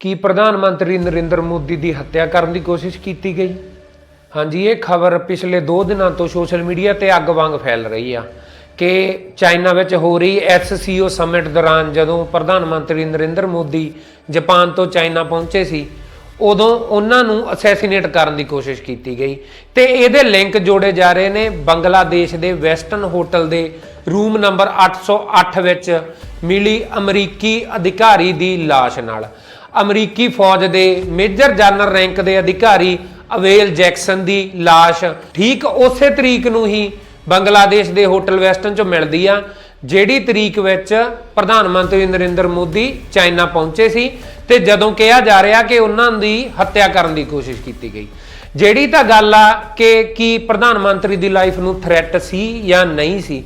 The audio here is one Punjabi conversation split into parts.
ਕੀ ਪ੍ਰਧਾਨ ਮੰਤਰੀ ਨਰਿੰਦਰ ਮੋਦੀ ਦੀ ਹੱਤਿਆ ਕਰਨ ਦੀ ਕੋਸ਼ਿਸ਼ ਕੀਤੀ ਗਈ? ਹਾਂਜੀ, ਇਹ ਖਬਰ ਪਿਛਲੇ 2 ਦਿਨਾਂ ਤੋਂ ਸੋਸ਼ਲ ਮੀਡੀਆ ਤੇ ਅੱਗ ਵਾਂਗ ਫੈਲ ਰਹੀ ਆ ਕਿ ਚਾਈਨਾ ਵਿੱਚ ਹੋ ਰਹੀ ਐਸਸੀਓ ਸਮਿਟ ਦੌਰਾਨ ਜਦੋਂ ਪ੍ਰਧਾਨ ਮੰਤਰੀ ਨਰਿੰਦਰ ਮੋਦੀ ਜਾਪਾਨ ਤੋਂ ਚਾਈਨਾ ਪਹੁੰਚੇ ਸੀ, ਉਦੋਂ ਉਹਨਾਂ ਨੂੰ ਅਸੈਸੀਨੇਟ ਕਰਨ ਦੀ ਕੋਸ਼ਿਸ਼ ਕੀਤੀ ਗਈ ਤੇ ਇਹਦੇ ਲਿੰਕ ਜੋੜੇ ਜਾ ਰਹੇ ਨੇ ਬੰਗਲਾਦੇਸ਼ ਦੇ ਵੈਸਟਰਨ ਹੋਟਲ ਦੇ ਰੂਮ ਨੰਬਰ 808 ਵਿੱਚ ਮਿਲੀ ਅਮਰੀਕੀ ਅਧਿਕਾਰੀ ਦੀ ਲਾਸ਼ ਨਾਲ। ਅਮਰੀਕੀ ਫੌਜ ਦੇ ਮੇਜਰ ਜਨਰਲ ਰੈਂਕ ਦੇ ਅਧਿਕਾਰੀ ਅਵੇਲ ਜੈਕਸਨ ਦੀ ਲਾਸ਼ ਠੀਕ ਉਸੇ ਤਰੀਕ ਨੂੰ ਹੀ ਬੰਗਲਾਦੇਸ਼ ਦੇ ਹੋਟਲ ਵੈਸਟਰਨ ਚੋਂ ਮਿਲਦੀ ਆ, ਜਿਹੜੀ ਤਰੀਕ ਵਿੱਚ ਪ੍ਰਧਾਨ ਮੰਤਰੀ ਨਰਿੰਦਰ ਮੋਦੀ ਚਾਈਨਾ ਪਹੁੰਚੇ ਸੀ ਤੇ ਜਦੋਂ ਕਿਹਾ ਜਾ ਰਿਹਾ ਕਿ ਉਹਨਾਂ ਦੀ ਹੱਤਿਆ ਕਰਨ ਦੀ ਕੋਸ਼ਿਸ਼ ਕੀਤੀ ਗਈ। ਜਿਹੜੀ ਤਾਂ ਗੱਲ ਆ ਕਿ ਕੀ ਪ੍ਰਧਾਨ ਮੰਤਰੀ ਦੀ ਲਾਈਫ ਨੂੰ ਥ੍ਰੈਟ ਸੀ ਜਾਂ ਨਹੀਂ ਸੀ,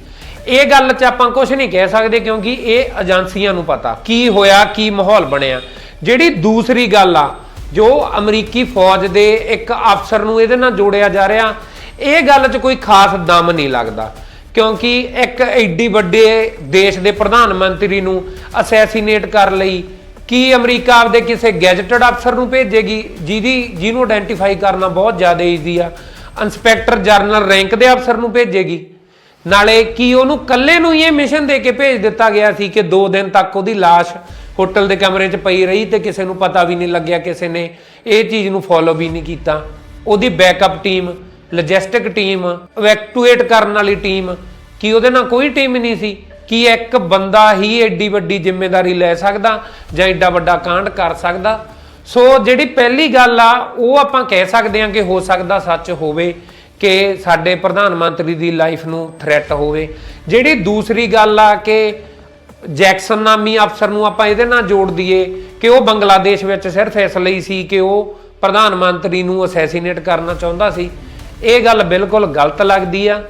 ਇਹ ਗੱਲ 'ਚ ਆਪਾਂ ਕੁਝ ਨਹੀਂ ਕਹਿ ਸਕਦੇ ਕਿਉਂਕਿ ਇਹ ਏਜੰਸੀਆਂ ਨੂੰ ਪਤਾ। ਕੀ ਹੋਇਆ, ਕੀ ਮਾਹੌਲ ਬਣਿਆ ਜਿਹੜੀ ਦੂਸਰੀ ਗੱਲ ਆ, ਜੋ ਅਮਰੀਕੀ ਫੌਜ ਦੇ ਇੱਕ ਅਫਸਰ ਨੂੰ ਇਹਦੇ ਨਾਲ ਜੋੜਿਆ ਜਾ ਰਿਹਾ, ਇਹ ਗੱਲ 'ਚ ਕੋਈ ਖਾਸ ਦਮ ਨਹੀਂ ਲੱਗਦਾ। ਕਿਉਂਕਿ ਇੱਕ ਐਡੀ ਵੱਡੇ ਦੇਸ਼ ਦੇ ਪ੍ਰਧਾਨ ਮੰਤਰੀ ਨੂੰ ਅਸੈਸੀਨੇਟ ਕਰ ਲਈ, ਕੀ ਅਮਰੀਕਾ ਆਪਦੇ ਕਿਸੇ ਗੈਜਟਡ ਅਫਸਰ ਨੂੰ ਭੇਜੇਗੀ? ਜਿਹਦੀ, ਜਿਹਨੂੰ ਆਇਡੈਂਟੀਫਾਈ ਕਰਨਾ ਬਹੁਤ ਜ਼ਿਆਦਾ ਈਜ਼ੀ ਆ। ਇੰਸਪੈਕਟਰ ਜਨਰਲ ਰੈਂਕ ਦੇ ਅਫਸਰ ਨੂੰ ਭੇਜੇਗੀ। ਨਾਲੇ ਕੀ ਉਹਨੂੰ ਕੱਲੇ ਨੂੰ ਹੀ ਇਹ ਮਿਸ਼ਨ ਦੇ ਕੇ ਭੇਜ ਦਿੱਤਾ ਗਿਆ ਸੀ ਕਿ 2 ਦਿਨ ਤੱਕ ਉਹਦੀ ਲਾਸ਼ ਹੋਟਲ ਦੇ ਕਮਰੇ 'ਚ ਪਈ ਰਹੀ ਤੇ ਕਿਸੇ ਨੂੰ ਪਤਾ ਵੀ ਨਹੀਂ ਲੱਗਿਆ ਕਿਸੇ ਨੇ ਇਹ ਚੀਜ਼ ਨੂੰ ਫੋਲੋ ਵੀ ਨਹੀਂ ਕੀਤਾ। ਉਹਦੀ backup team logistic team evacuate ਕਰਨ ਵਾਲੀ ਟੀਮ ਕੀ ਉਹਦੇ ਨਾਲ ਕੋਈ ਟੀਮ ਨਹੀਂ ਸੀ? ਕੀ ਇੱਕ ਬੰਦਾ ਹੀ ਐਡੀ ਵੱਡੀ ਜ਼ਿੰਮੇਵਾਰੀ ਲੈ ਸਕਦਾ ਜਾਂ ਐਡਾ ਵੱਡਾ ਕਾਂਡ ਕਰ ਸਕਦਾ? ਸੋ ਜਿਹੜੀ ਪਹਿਲੀ ਗੱਲ ਆ, ਉਹ ਆਪਾਂ ਕਹਿ ਸਕਦੇ ਹਾਂ ਕਿ ਹੋ ਸਕਦਾ ਸੱਚ ਹੋਵੇ। ਕਿ ਸਾਡੇ ਪ੍ਰਧਾਨ ਮੰਤਰੀ ਦੀ ਲਾਈਫ ਨੂੰ ਥ੍ਰੈਟ ਹੋਵੇ। ਜਿਹੜੀ ਦੂਸਰੀ ਗੱਲ ਆ ਕਿ ਜੈਕਸਨ ਨਾਮੀ ਅਫਸਰ ਨੂੰ ਆਪਾਂ ਇਹਦੇ ਨਾਲ ਜੋੜ ਦਈਏ ਕਿ ਉਹ ਬੰਗਲਾਦੇਸ਼ ਵਿੱਚ ਸਿਰਫ ਇਸ ਲਈ ਸੀ ਕਿ ਉਹ ਪ੍ਰਧਾਨ ਮੰਤਰੀ ਨੂੰ ਅਸੈਸੀਨੇਟ ਕਰਨਾ ਚਾਹੁੰਦਾ ਸੀ। ਇਹ ਗੱਲ ਬਿਲਕੁਲ ਗਲਤ ਲੱਗਦੀ ਆ।